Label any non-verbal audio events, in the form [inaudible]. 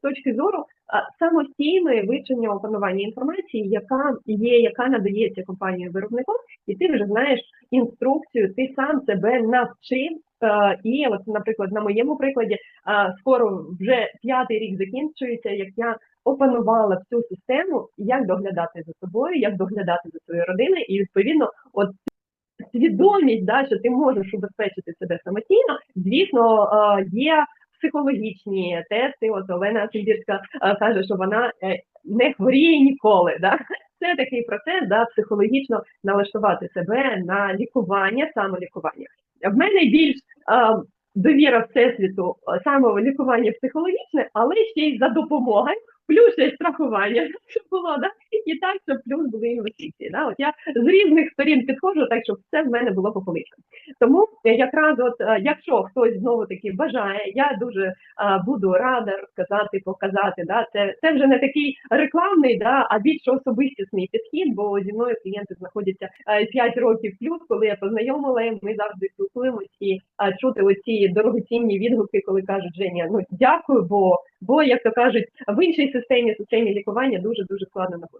точки зору самостійної вивчення опанування інформації, яка є, яка надається компанією виробником, і ти вже знаєш інструкцію, ти сам себе навчив. Е, І от, наприклад, на моєму прикладі, скоро вже п'ятий рік закінчується, як я опанувала всю систему, як доглядати за собою, як доглядати за своєю родиною, і відповідно, от свідомість, да, що ти можеш убезпечити себе самостійно, звісно, е, є психологічні тести. От Олена Сибірська е, каже, що вона е, не хворіє ніколи. Да? [laughs] Це такий процес, да, психологічно налаштувати себе на лікування, самолікування. В мене більш е, довіра всесвіту самолікування психологічне, але ще й за допомогою, плюс ще й страхування, [laughs] щоб було, да? І так, щоб плюс були інвестиції. Да? От я з різних сторін підходжу, так щоб все в мене було по поличкам. Тому е, якраз, от е, якщо хтось знову таки бажає, я дуже е, буду рада розказати, показати. Да? Це, це вже не такий рекламний, да, а більш особистісний підхід, бо зі мною клієнти знаходяться 5 років плюс, коли я познайомила ми завжди спілкуємось і е, чути оці дорогоцінні відгуки, коли кажуть Женя, ну дякую, бо бо як то кажуть, в іншій системі системі лікування дуже дуже складно знаходитися.